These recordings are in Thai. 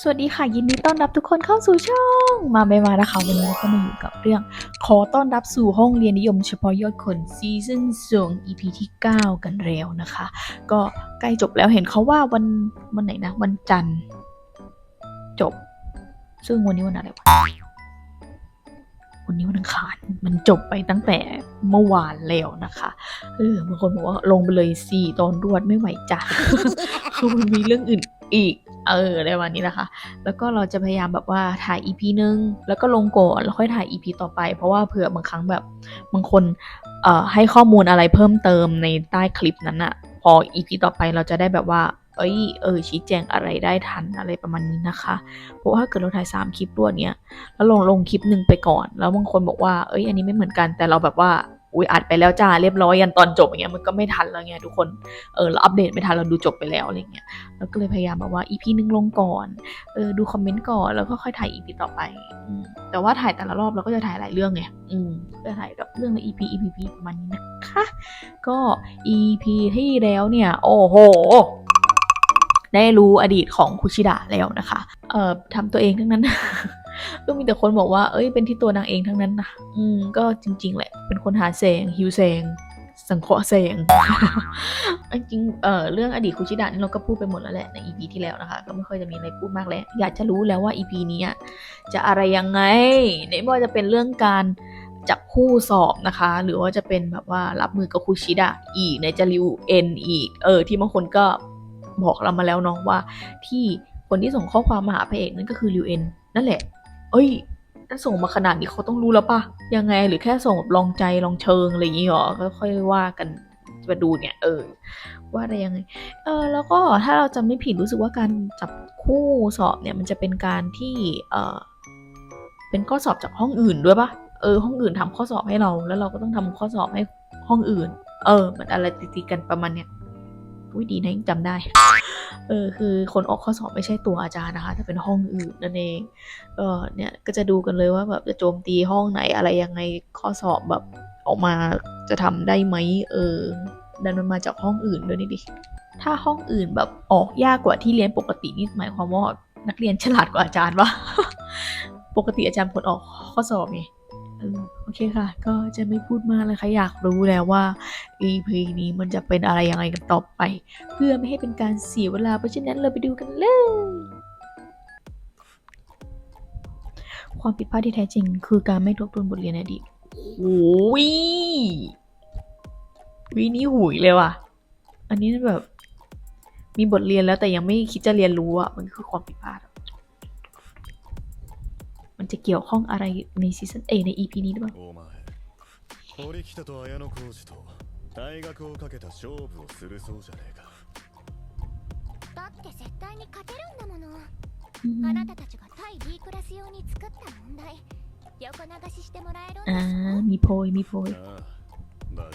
สวัสดีค่ะยินดีต้อนรับทุกคนเข้าสู่ช่องมาไม่มานะคะวันนี้ก็มาอยู่กับเรื่อง ขอต้อนรับสู่ห้องเรียนนิยมเฉพาะยอดคนซีซั่นสอง EP ที่ 9 กันแล้วนะคะ ก็ใกล้จบแล้วเห็นเขาว่าวันวันไหนนะ วันจันทร์ จบ ซึ่งวันนี้วันอะไรวะวันนี้วันอังคารมันจบไปตั้งแต่เมื่อวานแล้วนะคะเออบางคนบอกว่าลงไปเลยสี่ตอนรวดไม่ไหวจ้ะคือมันมีเรื่องอื่น อีก เออในวันนี้นะคะ แล้วก็เราจะพยายามแบบว่าถ่าย EP นึง แล้วก็ลงก่อนแล้วค่อยถ่าย EP ต่อไป เพราะว่าเผื่อบางครั้งแบบบางคนเอ่อให้ข้อมูลอะไรเพิ่มเติมในใต้คลิปนั้นอะพอ EP ต่อไปเราจะได้แบบว่าเอ้ยเออชี้แจงอะไรได้ทันอะไรประมาณนี้นะคะ เพราะว่าถ้าเกิดเราถ่าย 3 คลิปรวดเนี้ยแล้วลงลงคลิปหนึ่งไปก่อน แล้วบางคนบอกว่า เอ้ยอันนี้ไม่เหมือนกันแต่เราแบบว่า อุ้ยอัดไปแล้วจ้าเรียบร้อยยันตอนจบอย่างเงี้ยมันก็ไม่ทันแล้วไงทุกคนเออเราอัปเดตไม่ทันเราดูจบไปแล้วอะไรเงี้ยเราก็เลยพยายามแบบว่า EP หนึ่งลงก่อนเออดูคอมเมนต์ก่อนแล้วก็ค่อยถ่าย EP ต่อไปแต่ว่าถ่ายแต่ละรอบเราก็จะถ่ายหลายเรื่องไงอืมก็ถ่ายแบบเรื่องละ EP EP EP ประมาณนี้นะคะก็ EP ที่แล้วเนี่ย โอ้โหได้รู้อดีตของคุชิดะแล้วนะคะ เอ่อทำตัวเองทั้งนั้น ก็มีแต่คนบอกว่า เอ้ย เป็นที่ตัวนางเองทั้งนั้นนะอืม ก็จริง ๆ แหละ เป็นคนหาแสง หิวแสง สังเคราะห์แสง จริง เอ่อ เรื่องอดีตคุชิดะนี่เราก็พูดไปหมดแล้วแหละใน EP ที่แล้วนะคะ ก็ไม่ค่อยจะมีอะไรพูดมากแล้ว อยากจะรู้แล้วว่า EP นี้จะอะไรยังไง ในไม่ว่าจะเป็นเรื่องการจับคู่สอบนะคะ หรือว่าจะเป็นแบบว่ารับมือกับคุชิดะอีกในจะริวเอ็นอีก เออ ที่บางคนก็บอกเรามาแล้วเน้องว่า ที่คนที่ส่งข้อความมาหาพระเอกนั่นก็คือริวเอ็นนั่นแหละ เอ้ยถ้าส่งมาขนาดนี้เขาต้องรู้แล้วปะยังไงหรือแค่ส่งแบบลองใจลองเชิงอะไรอย่างงี้หรอก็ค่อยว่ากันมาดูเนี่ย เออ ว่าอะไรยังไง เออ แล้วก็ถ้าเราจำไม่ผิดรู้สึกว่าการจับคู่สอบเนี่ยมันจะเป็นการที่เออเป็นข้อสอบจากห้องอื่นด้วยปะเออห้องอื่นทำข้อสอบให้เรา แล้วเราก็ต้องทำข้อสอบให้ห้องอื่น เออ มันอะไรติดๆกันประมาณเนี้ย อุ้ยดีนะยังจำได้ เออคือคนออกข้อสอบไม่ใช่ตัวอาจารย์นะคะ แต่เป็นห้องอื่นนั่นเองเออเนี่ยก็จะดูกันเลยว่าแบบจะโจมตีห้องไหนอะไรยังไงข้อสอบแบบออกมาจะทำได้ไหมเออดันมันมาจากห้องอื่นด้วยนี่ดิถ้าห้องอื่นแบบออกยากกว่าที่เรียนปกตินี่หมายความว่านักเรียนฉลาดกว่าอาจารย์วะปกติอาจารย์ผลออกข้อสอบไง โอเคค่ะ ก็จะไม่พูดมากเลยค่ะ อยากรู้แล้วว่า EP นี้มันจะเป็นอะไรยังไงกันต่อไป เพื่อไม่ให้เป็นการเสียเวลา เพราะฉะนั้นเราไปดูกันเลย ความผิดพลาดที่แท้จริง คือการไม่ทบทวนบทเรียนอดีตโอ้ยวินี่หุยเลยว่ะ อันนี้แบบ มีบทเรียนแล้วแต่ยังไม่คิดจะเรียนรู้อะ มันคือความผิดพลาดอะ มันจะเกี่ยวข้องอะไรในซีซั่นเอใน EP นี้หรือเปล่า お前堀北と綾小路と大学をかけた勝負をするそうじゃねえかだって絶対に勝てるんだもの、อืม あなたたちが対 D クラス用に作った問題横流ししてもらえるんで อ่า す มีโพยมีโพย ああだが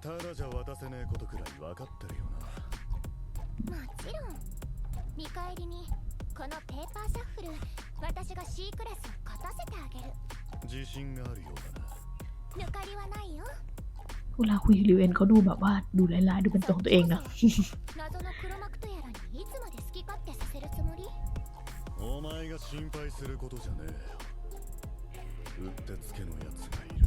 ただじゃ渡せねえことくらい分かってるよなもちろん見返りに このペーパーシャッフル私が C クラスを勝たせてあげる自信があるようだな抜かりはないよ เวลาคุยกับริวเอ็นเขาดูแบบว่าดูร้ายๆดูเป็นตัวของตัวเองนะ 謎の黒幕とやらにいつまで好き勝手させるつもりお前が心配することじゃねえようってつけのやつがいる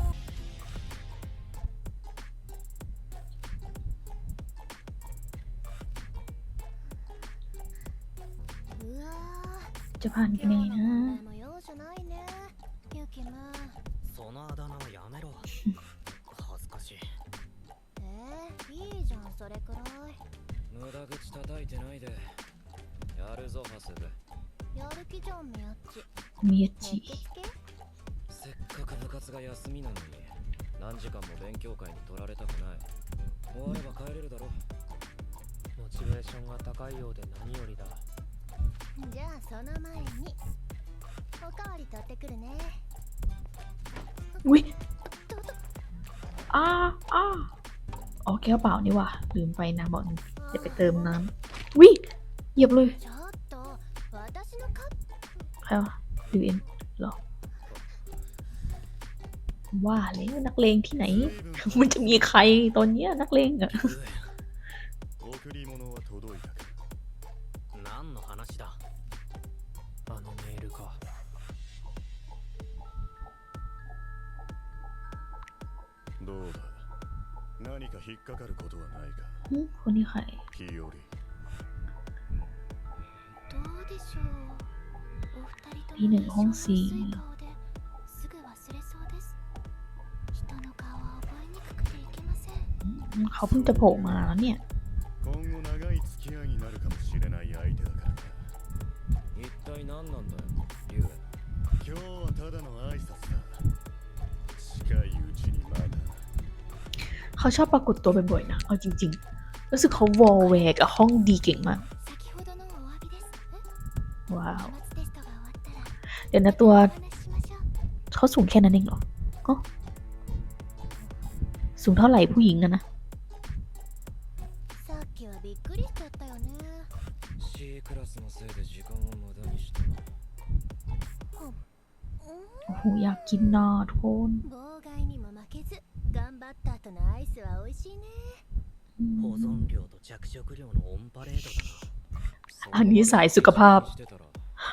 う パンね。えなそのあだ名はやめろ恥ずかしいえー、いいじゃんそれくらい無駄口叩いてないでやるぞハセブやる気じゃんみやっちみやっちせっかく部活が休みなのに何時間も勉強会に取られたくない終われば帰れるだろモチベーションが高いようで何よりだじゃあその前におかわり取ってくるね อุ้ย どど อ้าอ้าอ๋อแก้วเปล่านี่ว่ะลืมไปนะบอกจะไปเติมน้ำวิเหยียบเลย ちょっと私のカップ ใครวะริวเอ็นเหรอ ว่าแล้วนักเลงที่ไหน 随分 มันจะมีใครตอนเนี้ยนักเลงอะ างเขาเพิ่งจะโผล่มาแล้วเนี่ยเขาชอบปรากฏตัวบ่อยๆนะ เอาจริง ๆ รู้สึกเขาวอลเวกับห้องดีเก่งมาก เดี๋ยวนะตัวเขาสูงแค่นั้นเองเหรอก็สูงเท่าไหร่ผู้หญิงนะนะโอ้โหอยากกินนอทุกคนอันนี้สายสุขภาพ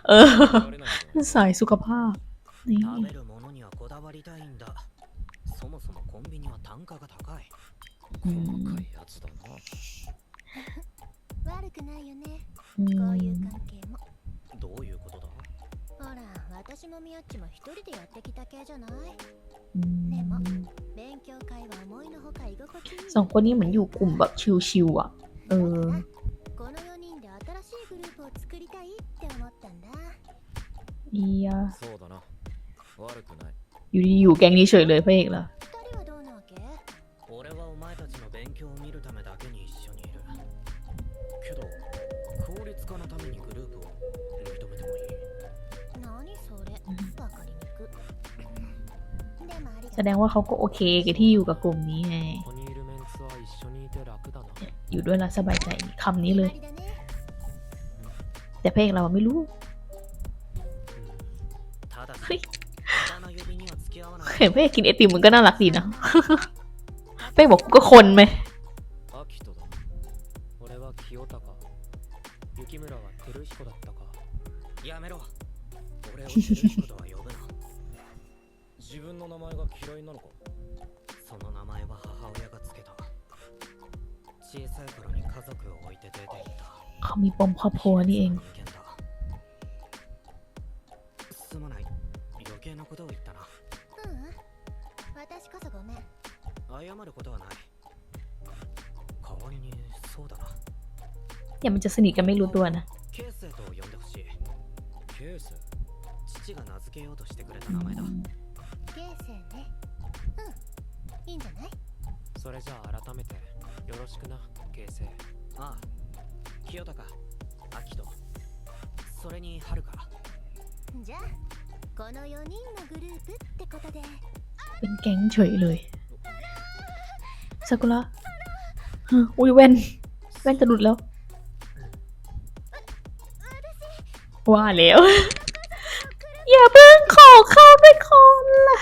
เออ 食べられないんだよ สายสุขภาพ นี่ 食べるものにはこだわりたいんだそもそもコンビニは単価が高い細かいやつだな悪くないよね อื こういう ม 関係もどういうことだほら私もみやっちも一人でやってきた系じゃない อืม 勉強会は思いのほか居心地いい สองคนนี้เหมือนอยู่กลุ่มแบบชิวๆอ่ะ เออ この อียอยู่ดีอยู่แกงนี้เฉยเลยพระเอกเหรอแสดงว่าเขาก็โอเคกับที่อยู่กับกลุ่มนี้ไงอยู่ด้วยแล้วสบายใจคำนี้เลย แต่เพลงเราไม่รู้ เฮ้ย 下の呼びには付き合わない เห็นพระเอกกินไอติมมันก็น่ารักดีนะ พระเอกบอกกูก็คนไหม アキトだ俺は清高雪村は照彦だったかやめろ俺を照彦とは呼ぶな自分の名前が嫌いなのかその名前は母親がつけた小さい頃に家族を置いて出て行った เขามีปมครอบครัวนี่เอง 謝ることはない代わりにそうだな อย่ามันจะสนิทกันไม่รู้ตัวนะ ケイセイと呼んでほしいケイセイ父が名付けようとしてくれた อื 名前だ ม ケイセイねうんいいんじゃないそれじゃあ改めてよろしくな形成ああ清高アキトそれにハルカじゃあこの4人のグループってことで เป็นแก๊งเฉยเลย ซากุระฮะอุ้ยแว่น แว่นจะหลุดแล้ว ว่าแล้ว อย่าเพิ่งขอเข้าไปคนละ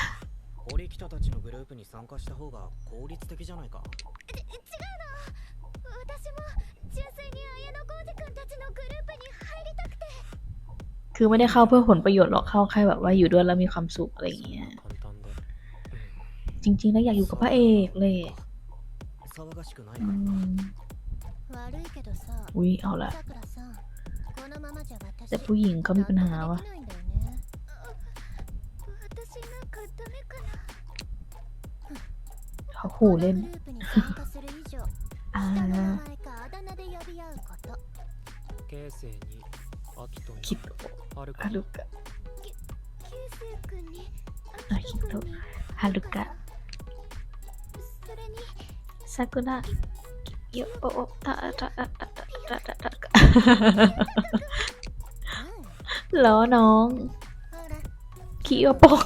堀北たちのグループに参加した方が効率的じゃないか違うの私も純粋に綾野浩二君たちのグループに入りたくて คือไม่ได้เข้าเพื่อผลประโยชน์หรอกเข้าแค่แบบว่าอยู่ด้วยแล้วมีความสุขอะไรอย่างเงี้ย 簡単で จริง ๆ แล้วอยากอยู่กับพระเอกเลย 騒がしくないか悪いけどさอุ้ยเอาละแต่ผู้หญิงเขามีปัญหาวะเขาขู่เล่นอ่าคิดฮารุกะคิดฮารุกะ ซากุระโยโอตะตะตะตะตะตะล้อน้องคิโยปง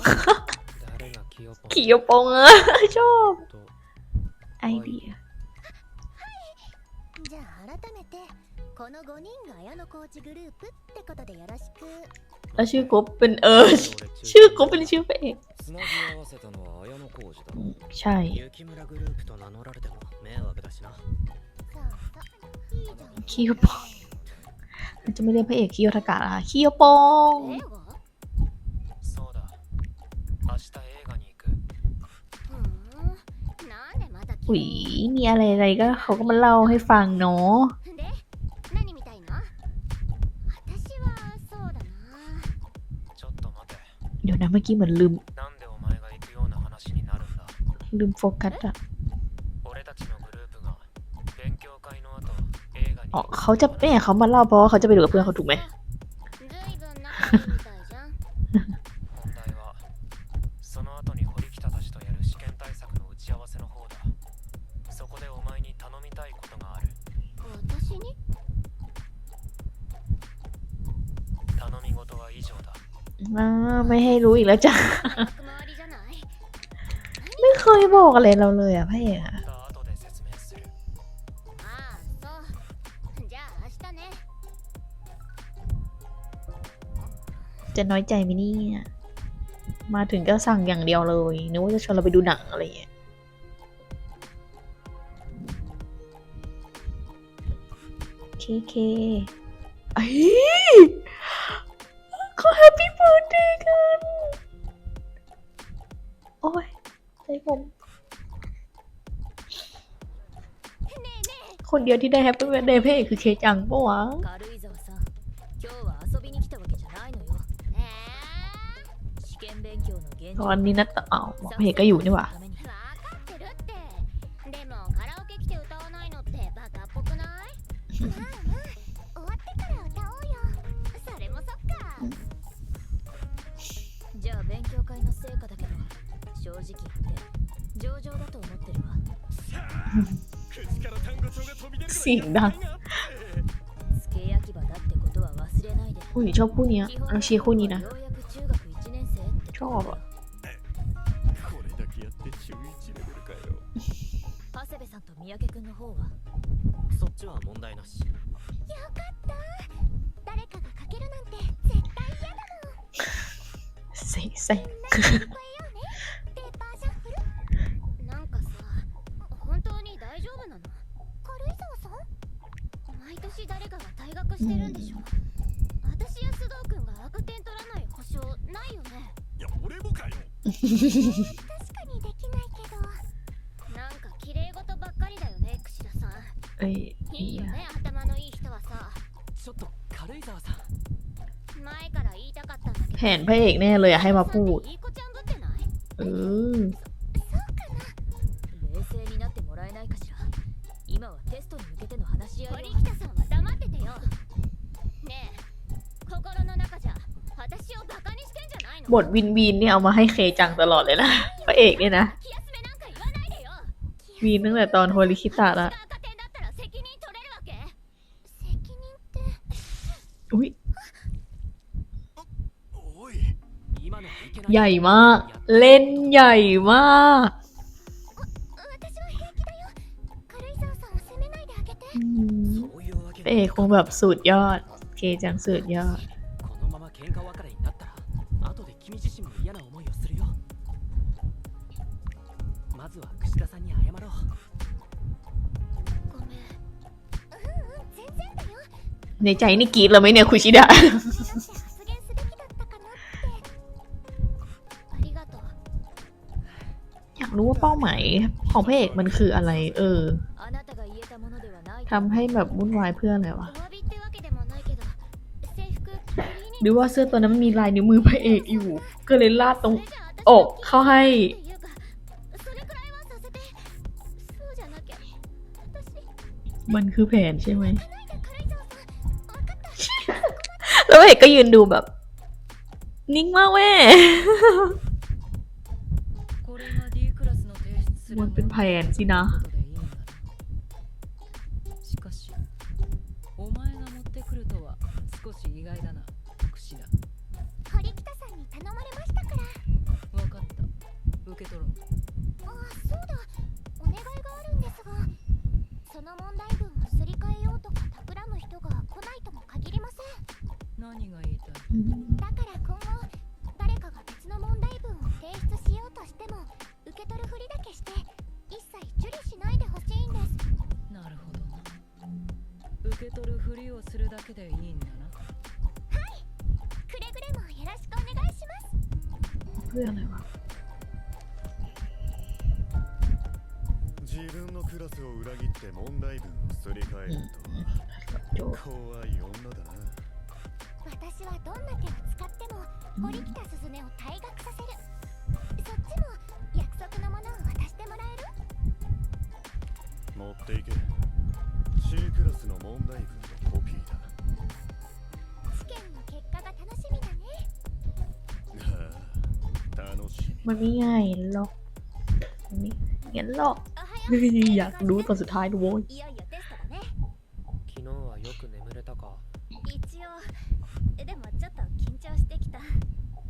คิโยปงอะชอบไอเดียแล้วชื่อกบเป็นเออชื่อกบเป็นชื่อพระเอก つ つなぎ合わせたのは綾野浩二だ อื ろ มใช่ 雪村グループと名乗られても迷惑だしなそうそういいじゃん คิโยปองมันจะไม่เรียกพระเอกคิโยทากะนะคะคิโยปอง 映画そうだ明日映画に行くふーんなんでまた อุ๋ยมีอะไรอะไรก็เขาก็มาเล่าให้ฟังเนาะ で何みたいな私はそうだなちょっと待て เดี๋ยวนะเมื่อกี้เหมือนลืม ลืมโฟกัสอะอ๋อเขาจะเนี่เขามาเล่าเพราะเขาจะไปดูกับเพื่อนเขาถูกไหมไม่ให้รู้อีกแล้วจ้ะ เคยบอกอะไรเราเลยอะพี่อะจะน้อยใจไหมเนี่ย มาถึงก็สั่งอย่างเดียวเลย นึกว่าจะชวนเราไปดูหนังอะไรอย่างเงี้ยเคเคไอ้เขอแฮปปี้เบิร์ดเดย์กัน โอ้ย ใจผม คนเดียวที่ได้แฮปปี้เบิร์ดเดย์พระเอกคือเคจังปะวะ 軽井沢さん今日は遊びに来たわけじゃないのよえ試験勉強の現 ตอนนี้นัดต่อเอาพระเอกก็อยู่นี่หว่า 正直言って上々だと思ってるわ。口から単語帳が飛 แผนพระเอกแน่เลยอะให้มาพูด เออบทวินวินนี่เอามาให้เคจังตลอดเลยนะพระเอกเนี่ยนะวินตั้งแต่ตอนโฮลิคิตะล้ว ใหญ่มาก เล่นใหญ่มาก เอกคงแบบสุดยอดเคจังสุดยอดในใจนี่กรีดแล้วไหมเนี่ยคุชิดะ หมายของพระเอกมันคืออะไร เออทำให้แบบวุ่นวายเพื่ออะไรวะหรือว่าเสื้อตัวนั้นมันมีลายนิ้วมือพระเอกอยู่ ก็เลยลาดตรงอกเข้าให้ มันคือแผนใช่ไหม แล้วพระเอกก็ยืนดูแบบ นิ่งมากแม่ มันเป็นแผนสินะ て問題文をすり替える โจ とは怖い女だな私はどんな手を使っても堀北すずねを退学させるそっちも約束のものを渡してもらえる持っていけ C クラスの問題文とコピーだ試験の結果が楽しみだねああ楽しみ มันไม่ง่ายหรอกมันไม่งั้นหรอก おは เฮ้ よ ยว อยากรู้ตอนสุดท้ายด้วย いよいよテストだね昨日はよく眠れたか一応えでもちょっと緊張してきた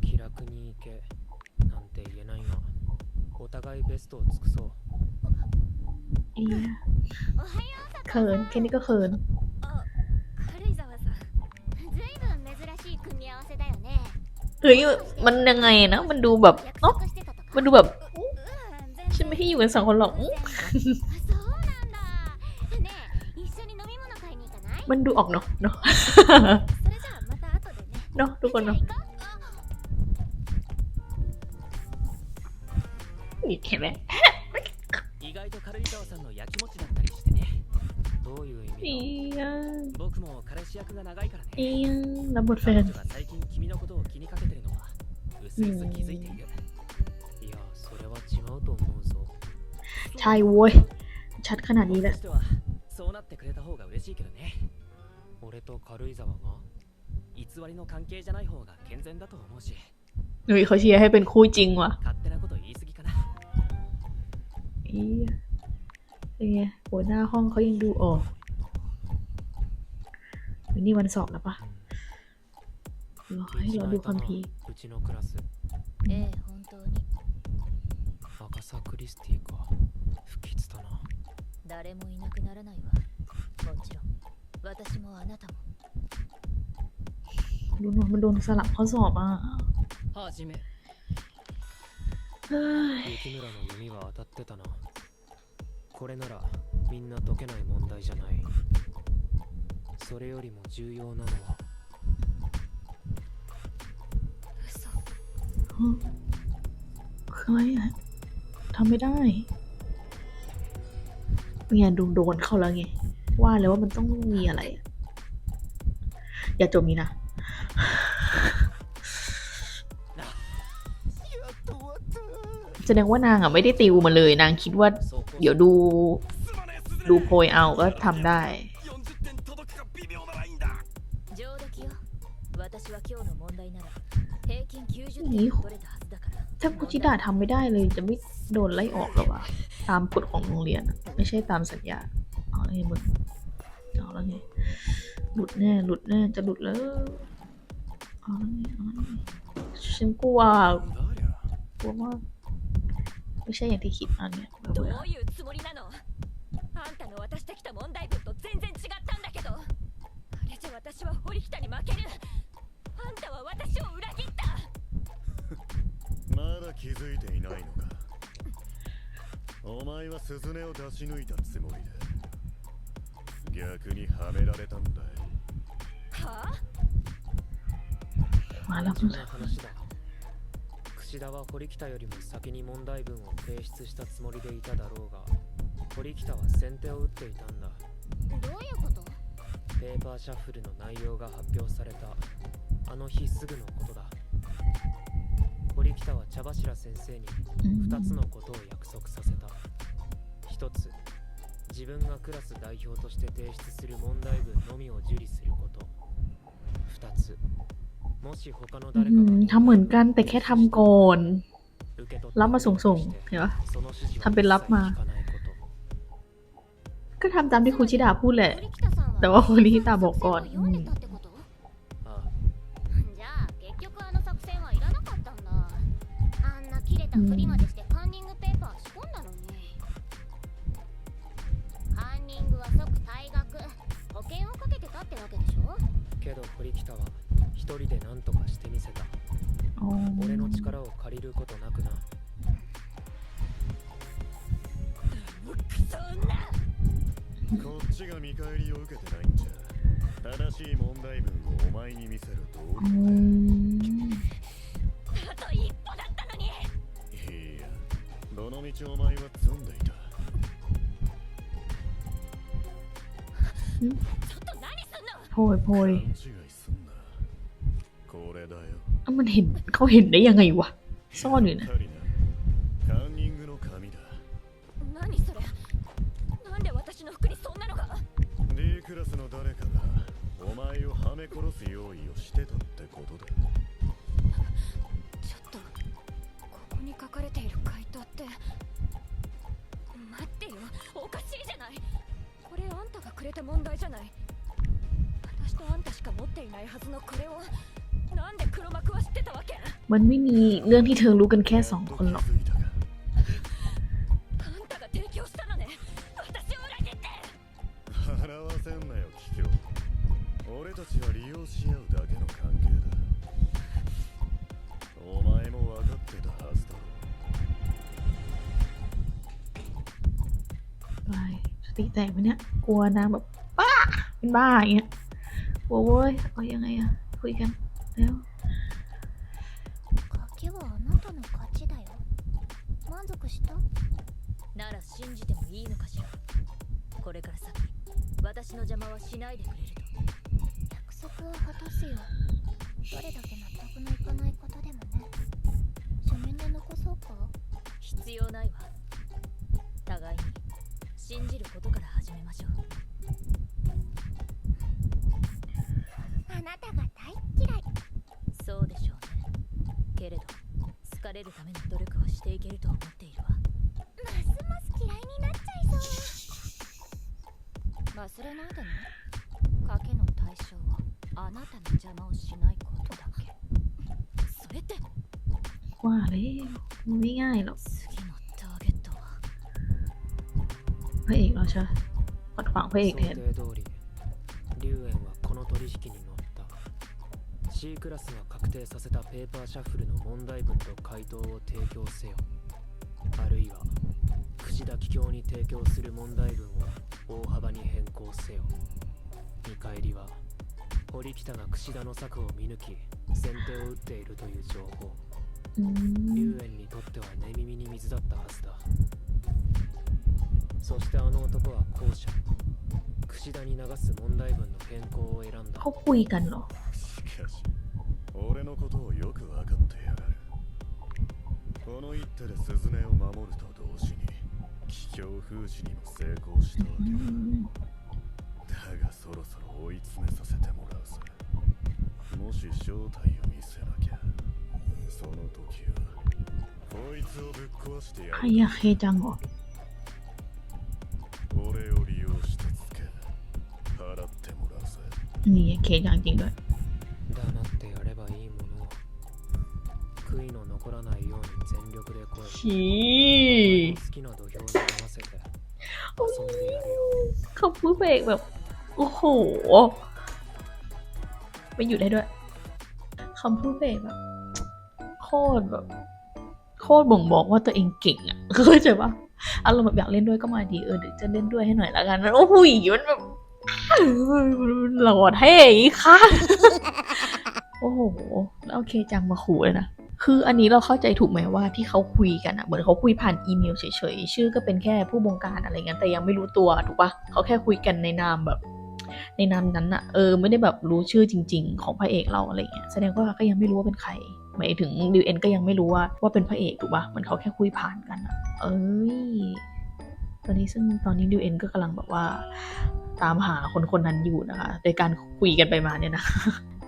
気楽に行けなんて言えないがお互いベストを尽くそう เอีย おはよう佐 เขินแค่นี้ก็เขิน あ軽井沢さんずいぶん珍しい組み合わせだよね เฮ้ยมันยังไงนะ มันดูแบบ 約 เนาะ 束してたとか มันดูแบบ ううん全 ฉัน 然 ไม่ให้อยู่กันสองคนหรอกอื้อ そうなんだねえ一緒に飲み物買いに行かない มันดูออกเนาะเนาะ それじゃあまた後でね เนาะทุกคน じゃあ เนาะ 行こう นี่เห็นไหม 意外と軽井沢さんのやきもちだったりしてねどういう意 เอี 味 ย だ僕も彼氏役が長いから เอี ね ยรับบทแฟ 彼 น 女が最近君のことを気にかけてるのはうすうす気づいているい ใช่โว้ย ชัดขนาดนี้ 僕 แหละ としてはそうなってくれた方が嬉しいけどね俺と軽井沢が偽りの関係じゃない方が健全だと思うし เฮ้ยเขาเชียร์ให้เป็นคู่จริงว่ะ 勝手なこと言い過ぎかな เอียเป็นไงหัวหน้าห้องเขายังดูออกเฮ้ยนี่วันสอบแล้วปะรอให้เราดูความพีร์ うちのクラスええ本当に赤サクリスティか 不吉だな誰もいなくならないわもちろん私もあなたも ดูเนอะมันโดนสลับข้อสอบอ่ะ 始め เฮ้ย 雪村の読みは当たってたなこれならみんな解けない問題じゃないそれよりも重要なのは嘘 คืออะไรอ่ะทำไม่ได้ เนี่ยดูโดนเข้าแล้วไง ว่าเลยว่ามันต้องมีอะไร อย่าจมนี้นะแสดงว่านางอะไม่ได้ติวมาเลย นางคิดว่า เดี๋ยวดู ดูโพยเอาก็ทำได้นี่ถ้ากุชิดาทำไม่ได้เลยจะไม่โดนไล่ออกหรอวะ ตามกฎของโรงเรียนอะไม่ใช่ตามสัญญาเอาแล้วไงมึงเอาแล้วไงหลุดแน่ หลุดแน่ จะหลุดแล้วเอาแล้วไงเอาแล้วไงฉันกลัว なんだありゃ กลัวว่าไม่ใช่อย่างที่คิดอันเนี้ยแบบ どう ว่า いうつもりなのあんたの渡してきた問題文と全然違ったんだけどあれじゃ私は堀北に負けるあんたは私を裏切ったまだ気づいていないのか お前はスズメを出し抜いたつもりだ。逆にはめられたんだよはあ？あらそ話だ串田は堀北よりも先に問題文を提出したつもりでいただろうが堀北は先手を打っていたんだ。どういうこと？ペーパーシャッフルの内容が発表された。あの日すぐのことだ。堀北は茶柱先生にอืม 2つのことを約束させた1つ自分がクラス代表として提出する問題文のみを受理すること2つもし他の อื 誰か ม が ทำเหมือนกันแต่แค่ทำก่อน 受け取った รับมาส่งส่ง ふりをして เห็นปะ その指示は ทำเป็นรับมา 一切聞かないこと ก็ทำตามที่ครูชิดาพูดแหละ 堀北さんは แต่ว่าคนที่ตาบอกก่อน たふりまでしてカンニングペーパー仕込ん。だのにカンニングは即退学保険をかけてたってわけでしょけど堀北は一人で何とかしてみせた俺の力を借りることなくなそん。なこっちが見返りを受けてないん。じゃ正しい問題文をお前に見せる道の道お前は積んでいたちょっと何すんの โพยโพ 勘 ย 違いすんなこれだよ อ่ะมันเห็นเขาเห็นได้ยังไงวะ ซ่อนอยู่นะ มันไม่มีเรื่องที่เธอรู้กันแค่สองคนหรอก ไปสติแตกไหมเนี่ย กลัวนะแบบบ้าเป็นบ้าอย่างเงี้ยกลัวเว้ย เอายังไงอะคุยกัน แล้ว 忘れないでね。賭けの対象はあなたの邪魔をしないことだけ。それってわあれよ。見いの。次のターゲットは。はいいらっしゃいパッパンフェイクヘッ龍炎はこの取引に乗った。C クラスが確定させたペーパーシャッフルの問題文と回答を提供せよ。あるいは串田桔梗に提供する問題文を大幅に変更せよ見返りは堀北が櫛田の策を見抜き先手を打っているという情報 อืม 龍炎にとっては寝耳に水だったはずだそしてあの男は後者櫛田に流す問題文の変更を選んだ เขาคุยกันเหรอ しかし俺のことをよく分かってやがるこの一手で鈴音を守ると同時に 強封じにも成功したわけだだがそろそろ追い詰めさせてもらうぜ。もし正体を見せなきゃその時はこいつをぶっ壊してやる。早いだも俺を利用してつけ払ってもらうぜ。你也可以当地黙ってやればいいもの。悔いの残らないように全力で声し好きな เขาพูดพระเอกแบบ โอ้โหไม่อยู่ได้ด้วยคำพูดพระเอกแบบโคตรแบบ โคตรบ่งบอกว่าตัวเองเก่งอะเข้าใจปะอารมณ์แบบอยากเล่นด้วยก็มาดีเออเดี๋ยวจะเล่นด้วยให้หน่อยละกันโอ้โหมันแบบหล่อเท่อีกค่ะ โอ้โหแล้วโอเคจังมาขู่เลยนะ คืออันนี้เราเข้าใจถูกไหมว่าที่เขาคุยกันอะเหมือนเขาคุยผ่านอีเมลเฉยๆ ชื่อก็เป็นแค่ผู้บงการอะไรเงี้ยแต่ยังไม่รู้ตัวถูกปะเขาแค่คุยกันในนามแบบ ในนามนั้นอะเออไม่ได้แบบรู้ชื่อจริง ๆ ของพระเอกเราอะไรเงี้ยแสดงว่าก็ยังไม่รู้ว่าเป็นใครหมายถึงดิวเอ็นก็ยังไม่รู้ว่าว่าเป็นพระเอกถูกปะเหมันเขาแค่คุยผ่านกันอะเอ้ยตอนนี้ซึ่งตอนนี้ดิวเอ็นก็กำลังแบบว่าตามหาคนคนนั้นอยู่นะคะ โดยการคุยกันไปมาเนี่ยนะ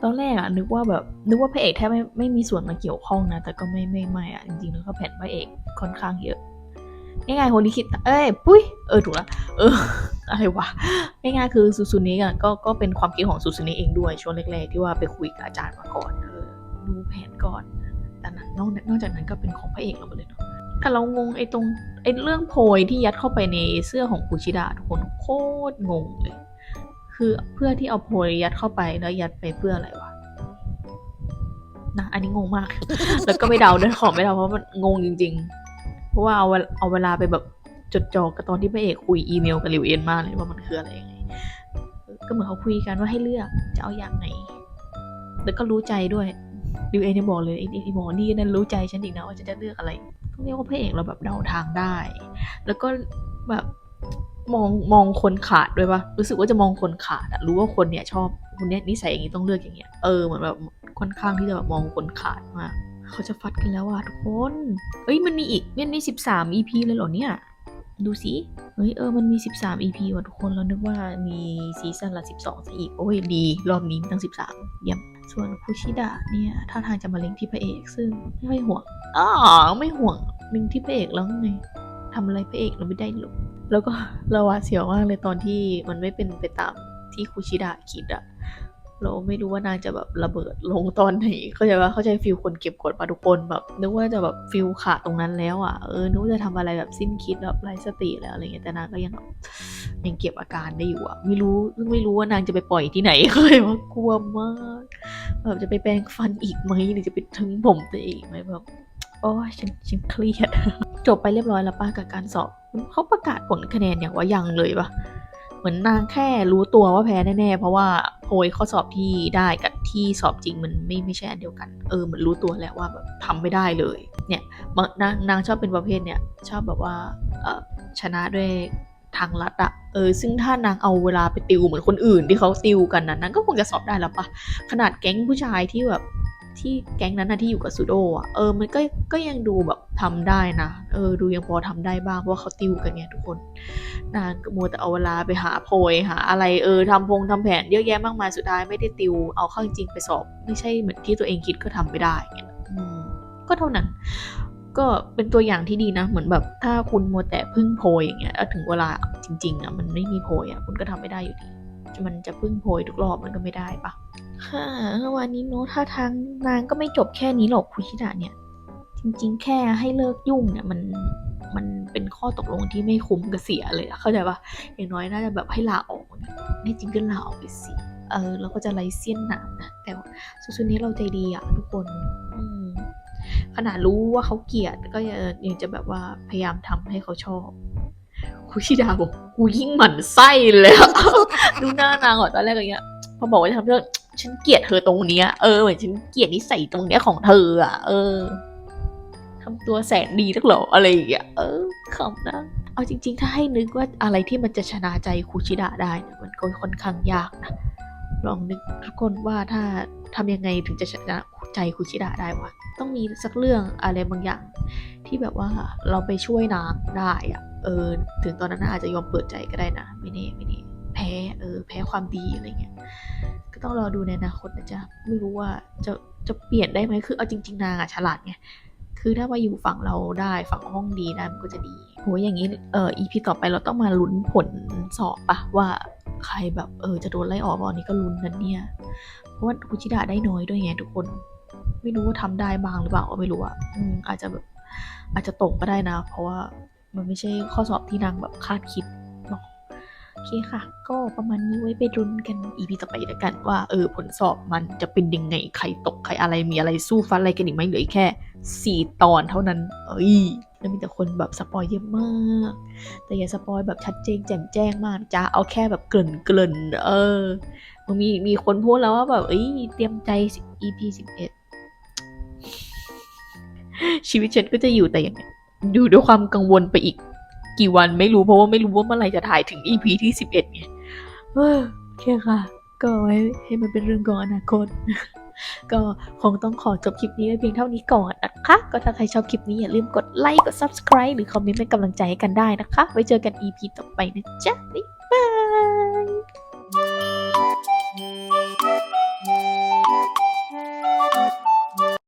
ตอนแรกอะนึกว่าแบบนึกว่าพระเอกแทบไม่ไม่มีส่วนมาเกี่ยวข้องนะ แต่ก็ไม่ไม่ไม่อะจริงๆแล้วก็แผ่นพระเอกค่อนข้างเยอะง่ายๆโฮลิคิดเอ้ยปุ้ยเออถูกละเอออะไรวะง่ายๆคือซูซูนิอะก็ก็เป็นความคิดของซูซูนิเองด้วยช่วงแรกๆที่ว่าไปคุยกับอาจารย์มาก่อนเออดูแผนก่อนแต่นั้นนอกนอกจากนั้นก็เป็นของพระเอกเราเลยเนาะแต่เรางงไอ้ตรงไอ้เรื่องโพยที่ยัดเข้าไปในเสื้อของคุชิดะทุกคนโคตรงงเลย คือเพื่อที่เอาโพยยัดเข้าไปแล้วยัดไปเพื่ออะไรวะนะอันนี้งงมาก แล้วก็ไม่เดาด้วยขอไม่เดาเพราะมันงงจริง ๆ เพราะว่าเอาเอาเวลาไปแบบจดจ่อกับตอนที่พระเอกคุยอีเมลกับลิวเอ็นมากเลยว่ามันคืออะไรยังไงก็เหมือนเขาคุยกันว่าให้เลือกจะเอาอย่างไหน แล้วก็รู้ใจด้วยดิวเองเนี่ยบอกเลยไอ้ไอ้หมอนี่นั่นรู้ใจฉันอีกนะว่าจะจะเลือกอะไรต้องเรียกว่าพระเอกเราแบบเดาทางได้ แล้วก็แบบ มองมองคนขาดด้วยปะรู้สึกว่าจะมองคนขาดอะรู้ว่าคนเนี่ยชอบคนเนี้ยนิสัยอย่างนี้ต้องเลือกอย่างเงี้ยเออเหมือนแบบค่อนข้างที่จะแบบมองคนขาดมากเขาจะฟัดกันแล้วอะทุกคนเอ้ยมันมีอีกมันมีสิบสาม EP เลยเหรอเนี่ย ดูสิเฮ้ยเออมันมี 13 EP ว่ะทุกคนเรานึกว่ามีซีซั่นละ 12ซะอีก โอ้ยดี รอบนี้มีตั้ง 13 เยี่ยม ส่วนคุชิดะเนี่ยท่าทางจะมาเล็งที่พระเอก ซึ่งไม่ห่วงอ๋อไม่ห่วงเล็งที่พระเอกแล้วไงทำอะไรพระเอกเราไม่ได้หรอก แล้วก็เราหวาดเสียวมากเลยตอนที่มันไม่เป็นไปตามที่คุชิดะคิดอะเราไม่รู้ว่านางจะแบบระเบิดลงตอนไหนเข้าใจว่าเข้าใจฟิลคนเก็บกดปะทุกคนแบบนึกว่าจะแบบฟิลขาดตรงนั้นแล้วอะเออนึกว่าจะทำอะไรแบบสิ้นคิดแบบไร้สติแล้วอะไรเงี้ยแต่นางก็ยังแบบยังเก็บอาการได้อยู่อะไม่รู้ไม่รู้ว่านางจะไปปล่อยที่ไหนเคยว่ากลัวมากแบบจะไปแปรงฟันอีกไหมหรือจะไปถึงผมตัวเองไหมแบบโอ้ฉันฉันเครียดจบไปเรียบร้อยแล้วป้ากับการสอบ เขาประกาศผลคะแนนอย่างว่ายังเลยปะเหมือนนางแค่รู้ตัวว่าแพ้แน่ๆ เพราะว่าโพยข้อสอบที่ได้กับที่สอบจริงมันไม่ไม่ใช่อันเดียวกัน เออเหมือนรู้ตัวแล้วว่าแบบทำไม่ได้เลย เนี่ยนางนางชอบเป็นประเภทเนี่ย ชอบแบบว่าเออชนะด้วยทางลัดอะเออ ซึ่งถ้านางเอาเวลาไปติวเหมือนคนอื่นที่เขาติวกันนะนางก็คงจะสอบได้แล้วปะขนาดแก๊งผู้ชายที่แบบ ที่แก๊งนั้นนะที่อยู่กับซูโดอะเออมันก็ก็ยังดูแบบทำได้นะเออดูยังพอทำได้บ้างเพราะว่าเขาติวกันไงทุกคนนางมัวแต่เอาเวลาไปหาโพยหา อะไรเออทำพงทำแผนเยอะแยะมากมายสุดท้ายไม่ได้ติวเอาเข้าจริงไปสอบ ไม่ใช่เหมือนที่ตัวเองคิดก็ทำไม่ได้เงี้ยก็เท่านั้น ก็เป็นตัวอย่างที่ดีนะ เหมือนแบบถ้าคุณมัวแต่พึ่งโพยอย่างเงี้ยถึงเวลาจริงๆอะมันไม่มีโพยอะคุณก็ทำไม่ได้อยู่ดี มันจะพึ่งโพยทุกรอบมันก็ไม่ได้ปะค่ะวันนี้โน้ตท่าทางนางก็ไม่จบแค่นี้หรอกคุชิดะเนี่ย จริงๆ แค่ให้เลิกยุ่งเนี่ยมันมันเป็นข้อตกลงที่ไม่คุ้มกับเสียเลยเข้าใจปะอย่างน้อยน่าจะแบบให้ลาออกเนี่ยแน่จริงก็ลาออกไปสิเออเราก็จะไล่เสี้ยนหนามนะแต่ว่าสุดๆนี้เราใจดีอะทุกคนขนาดรู้ว่าเขาเกลียดก็ยังยังจะแบบว่าพยายามทำให้เขาชอบ คุชิดาบอกกูยิ่งหมั่นไส้เลยอะดูหน้านางก่อนตอนแรกอย่างเงี้ยพอบอกว่าจะทำเรื่องฉันเกลียดเธอตรงเนี้ยเออเหมือนฉันเกลียดนิสัยตรงเนี้ยของเธออะ เออทำตัวแสนดีนักหรออะไรอย่างเงี้ยเออขำนะเอาจริง ๆ ถ้าให้นึกว่าอะไรที่มันจะชนะใจคุชิดะได้มันก็ค่อนข้างยากนะลองนึกทุกคนว่าถ้าทำยังไงถึงจะชนะใจคุชิดะได้วะต้องมีสักเรื่องอะไรบางอย่าง ที่แบบว่าเราไปช่วยนางได้อะ เออถึงตอนนั้นอาจจะยอมเปิดใจก็ได้นะ ไม่แน่ไม่แน่แพ้เออแพ้ความดีอะไรเงี้ยก็ต้องรอดูในอนาคตนะจ๊ะไม่รู้ว่าจะจะเปลี่ยนได้ไหมคือเอาจริง ๆ นางอะฉลาดไงคือถ้ามาอยู่ฝั่งเราได้ฝั่งห้องดีได้มันก็จะดีโหอย่างนี้เอออีพีต่อไปเราต้องมาลุ้นผลสอบปะว่าใครแบบเออจะโดนไล่ออกบอนี้ก็ลุ้นนั้นเนี่ย เพราะว่าคุชิดะได้น้อยด้วยไงทุกคน ไม่รู้ว่าทำได้บ้างหรือเปล่าก็ไม่รู้อะอืมอาจจะแบบอาจจะตกก็ได้นะ เพราะว่า มันไม่ใช่ข้อสอบที่นางแบบคาดคิดเนาะโอเคค่ะ ก็ประมาณนี้ไว้ไปรุนกันอีพีต่อไปแล้วกันว่าเออผลสอบมันจะเป็นยังไงใครตกใครอะไรมีอะไรสู้ฟัดอะไรกันอีกไหมเหลืออีกแค่สี่ตอนเท่านั้น เอ้ยแล้วมีแต่คนแบบสปอยเยอะมาก แต่อย่าสปอยแบบชัดเจนแจ่มแจ้งมากจ้าเอาแค่แบบเกริ่นเกริ่นๆเออมันมีมีคนพูดแล้วว่าแบบเอ้ยเตรียมใจ EP สิบเอ็ดชีวิตฉันก็จะอยู่แต่อย่างนี้ ดูด้วยความกังวลไปอีกกี่วันไม่รู้เพราะว่าไม่รู้ว่าเมื่อไรจะถ่ายถึง EP ที่สิบเอ็ดเนี่ยโอเคค่ะ ก็ไว้ให้มันเป็นเรื่องของอนาคต ก็คงต้องขอจบคลิปนี้เพียงเท่านี้ก่อนนะคะ ก็ถ้าใครชอบคลิปนี้อย่าลืมกดไลค์ กด subscribe หรือคอมเมนต์เป็นกำลังใจให้กันได้นะคะ ไว้เจอกัน EP ต่อไปนะจ๊ะ บ๊ายบาย